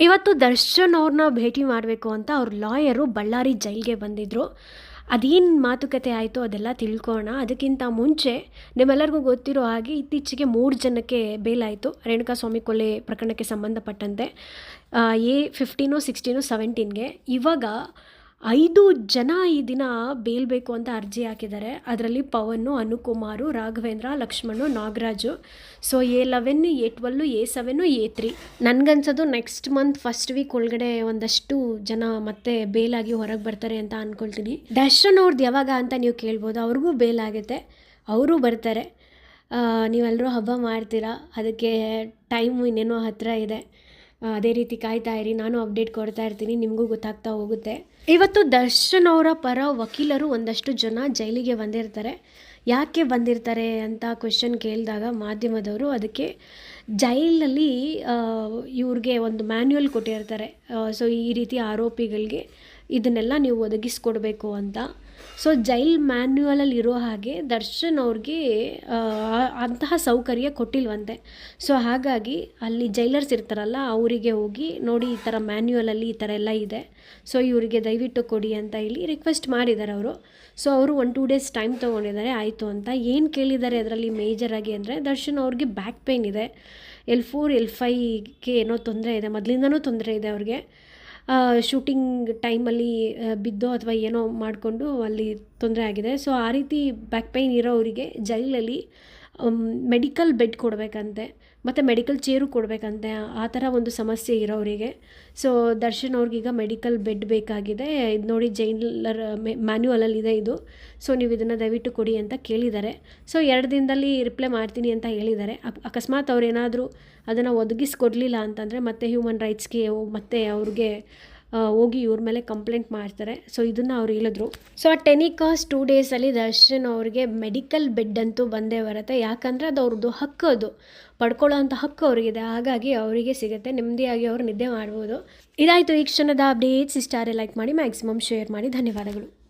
ಇವತ್ತು ದರ್ಶನ್ ಅವ್ರನ್ನ ಭೇಟಿ ಮಾಡಬೇಕು ಅಂತ ಅವ್ರ ಲಾಯರು ಬಳ್ಳಾರಿ ಜೈಲ್ಗೆ ಬಂದಿದ್ದರು ಅದೇನು ಮಾತುಕತೆ ಆಯಿತು ಅದೆಲ್ಲ ತಿಳ್ಕೋಣ ಅದಕ್ಕಿಂತ ಮುಂಚೆ ನಿಮ್ಮೆಲ್ಲರಿಗೂ ಗೊತ್ತಿರೋ ಹಾಗೆ ಇತ್ತೀಚೆಗೆ ಮೂರು ಜನಕ್ಕೆ ಬೇಲಾಯಿತು. ರೇಣುಕಾಸ್ವಾಮಿ ಕೊಲೆ ಪ್ರಕರಣಕ್ಕೆ ಸಂಬಂಧಪಟ್ಟಂತೆ. ಎ ಫಿಫ್ಟೀನು ಸಿಕ್ಸ್ಟೀನು ಸೆವೆಂಟೀನ್ಗೆ ಇವಾಗ ಐದು ಜನ ಈ ದಿನ ಬೇಲ್ಬೇಕು ಅಂತ ಅರ್ಜಿ ಹಾಕಿದ್ದಾರೆ. ಅದರಲ್ಲಿ Pavan Anukumar, Raghavendra, Lakshman, Nagaraju. So A eleven, A twelve A seven, A three. ನನಗನ್ಸೋದು next month first week ಒಳಗಡೆ ಒಂದಷ್ಟು ಜನ ಮತ್ತೆ ಬೇಲಾಗಿ ಹೊರಗೆ ಬರ್ತಾರೆ ಅಂತ ಅಂದ್ಕೊಳ್ತೀನಿ ದರ್ಶನ್ ಅವ್ರದ್ದು ಯಾವಾಗ ಅಂತ ನೀವು ಕೇಳ್ಬೋದು. ಅವ್ರಿಗೂ ಬೇಲ್ ಆಗುತ್ತೆ ಅವರು ಬರ್ತಾರೆ. ನೀವೆಲ್ಲರೂ ಹಬ್ಬ ಮಾಡ್ತೀರಾ? ಅದಕ್ಕೆ ಟೈಮು ಇನ್ನೇನೋ ಹತ್ತಿರ ಇದೆ. ಅದೇ ರೀತಿ ಕಾಯ್ತಾ ಇರಿ, ನಾನು ಅಪ್ಡೇಟ್ ಕೊಡ್ತಾ ಇರ್ತೀನಿ, ನಿಮಗೂ ಗೊತ್ತಾಗ್ತಾ ಹೋಗುತ್ತೆ. ಇವತ್ತು ದರ್ಶನ್ ಅವರ ಪರ ವಕೀಲರು ಒಂದಷ್ಟು ಜನ ಜೈಲಿಗೆ ಬಂದಿರ್ತಾರೆ. ಯಾಕೆ ಬಂದಿರ್ತಾರೆ ಅಂತ ಕ್ವೆಶನ್ ಕೇಳಿದಾಗ ಮಾಧ್ಯಮದವರು ಅದಕ್ಕೆ ಜೈಲಲ್ಲಿ ಇವ್ರಿಗೆ ಒಂದು ಮ್ಯಾನ್ಯುಯಲ್ ಕೊಟ್ಟಿರ್ತಾರೆ. ಸೊ ಈ ರೀತಿ ಆರೋಪಿಗಳಿಗೆ ಇದನ್ನೆಲ್ಲ ನೀವು ಒದಗಿಸ್ಕೊಡ್ಬೇಕು ಅಂತ. ಸೊ ಜೈಲ್ ಮ್ಯಾನ್ಯುವಲಲ್ಲಿ ಇರೋ ಹಾಗೆ ದರ್ಶನ್ ಅವ್ರಿಗೆ ಅಂತಹ ಸೌಕರ್ಯ ಕೊಟ್ಟಿಲ್ವಂತೆ. ಸೊ ಹಾಗಾಗಿ ಅಲ್ಲಿ ಜೈಲರ್ಸ್ ಇರ್ತಾರಲ್ಲ, ಅವರಿಗೆ ಹೋಗಿ ನೋಡಿ ಈ ಥರ ಮ್ಯಾನ್ಯುವಲಲ್ಲಿ ಈ ಥರ ಎಲ್ಲ ಇದೆ. ಸೊ ಇವರಿಗೆ ದಯವಿಟ್ಟು ಕೊಡಿ ಅಂತ ಇಲ್ಲಿ ರಿಕ್ವೆಸ್ಟ್ ಮಾಡಿದ್ದಾರೆ ಅವರು. ಸೊ ಅವರು ಒನ್ ಟೂ ಡೇಸ್ ಟೈಮ್ ತೊಗೊಂಡಿದ್ದಾರೆ, ಆಯಿತು ಅಂತ. ಏನು ಕೇಳಿದ್ದಾರೆ ಅದರಲ್ಲಿ ಮೇಜರಾಗಿ ಅಂದರೆ ದರ್ಶನ್ ಅವ್ರಿಗೆ ಬ್ಯಾಕ್ ಪೇಯ್ನ್ ಇದೆ. ಎಲ್ ಫೋರ್ ಎಲ್ ಫೈಗೆ ಏನೋ ತೊಂದರೆ ಇದೆ, ಮೊದಲಿಂದನೂ ತೊಂದರೆ ಇದೆ ಅವ್ರಿಗೆ. ಶೂಟಿಂಗ್ ಟೈಮಲ್ಲಿ ಬಿದ್ದೋ ಅಥವಾ ಏನೋ ಮಾಡಿಕೊಂಡು ಅಲ್ಲಿ ತೊಂದರೆ ಆಗಿದೆ. ಸೊ ಆ ರೀತಿ ಬ್ಯಾಕ್ ಪೈನ್ ಇರೋವರಿಗೆ ಜೈಲಲ್ಲಿ ಮೆಡಿಕಲ್ ಬೆಡ್ ಕೊಡಬೇಕಂತೆ, ಮತ್ತು ಮೆಡಿಕಲ್ ಚೇರು ಕೊಡಬೇಕಂತೆ, ಆ ಥರ ಒಂದು ಸಮಸ್ಯೆ ಇರೋರಿಗೆ ಸೊ ದರ್ಶನ್ ಅವ್ರಿಗೀಗ ಮೆಡಿಕಲ್ ಬೆಡ್ ಬೇಕಾಗಿದೆ. ಇದು ನೋಡಿ ಜೈಲರ್ ಮ್ಯಾನ್ಯುವಲಲ್ಲಿ ಇದೆ ಇದು. ಸೊ ನೀವು ಇದನ್ನು ದಯವಿಟ್ಟು ಕೊಡಿ ಅಂತ ಕೇಳಿದ್ದಾರೆ. ಸೊ ಎರಡು ದಿನದಲ್ಲಿ ರಿಪ್ಲೈ ಮಾಡ್ತೀನಿ ಅಂತ ಹೇಳಿದ್ದಾರೆ. ಅಕ್- ಅಕಸ್ಮಾತ್ ಅವ್ರೇನಾದರೂ ಅದನ್ನು ಒದಗಿಸ್ಕೊಡ್ಲಿಲ್ಲ ಅಂತಂದರೆ ಮತ್ತೆ ಹ್ಯೂಮನ್ ರೈಟ್ಸ್ಗೆ ಮತ್ತೆ ಅವ್ರಿಗೆ ಹೋಗಿ ಇವ್ರ ಮೇಲೆ ಕಂಪ್ಲೇಂಟ್ ಮಾಡ್ತಾರೆ. ಸೊ ಇದನ್ನು ಅವ್ರು ಹೇಳಿದ್ರು. ಸೊ ಆ ಟೆನಿಕಾಸ್ ಟೂ ಡೇಸಲ್ಲಿ ದರ್ಶನ್ ಅವ್ರಿಗೆ ಮೆಡಿಕಲ್ ಬೆಡ್ ಅಂತೂ ಬಂದೇ ಬರುತ್ತೆ. ಯಾಕಂದರೆ ಅದು ಅವ್ರದ್ದು ಹಕ್ಕು ಅದು. ಪಡ್ಕೊಳ್ಳೋ ಅಂಥ ಹಕ್ಕು ಅವ್ರಿಗಿದೆ. ಹಾಗಾಗಿ ಅವರಿಗೆ ಸಿಗುತ್ತೆ. ನೆಮ್ಮದಿಯಾಗಿ ಅವರು ನಿದ್ದೆ ಮಾಡ್ಬೋದು. ಇದಾಯಿತು ಈ ಕ್ಷಣದ ಅಪ್ಡೇಟ್ಸ್ ಇಷ್ಟಾರೆ ಲೈಕ್ ಮಾಡಿ ಮ್ಯಾಕ್ಸಿಮಮ್ ಶೇರ್ ಮಾಡಿ. ಧನ್ಯವಾದಗಳು.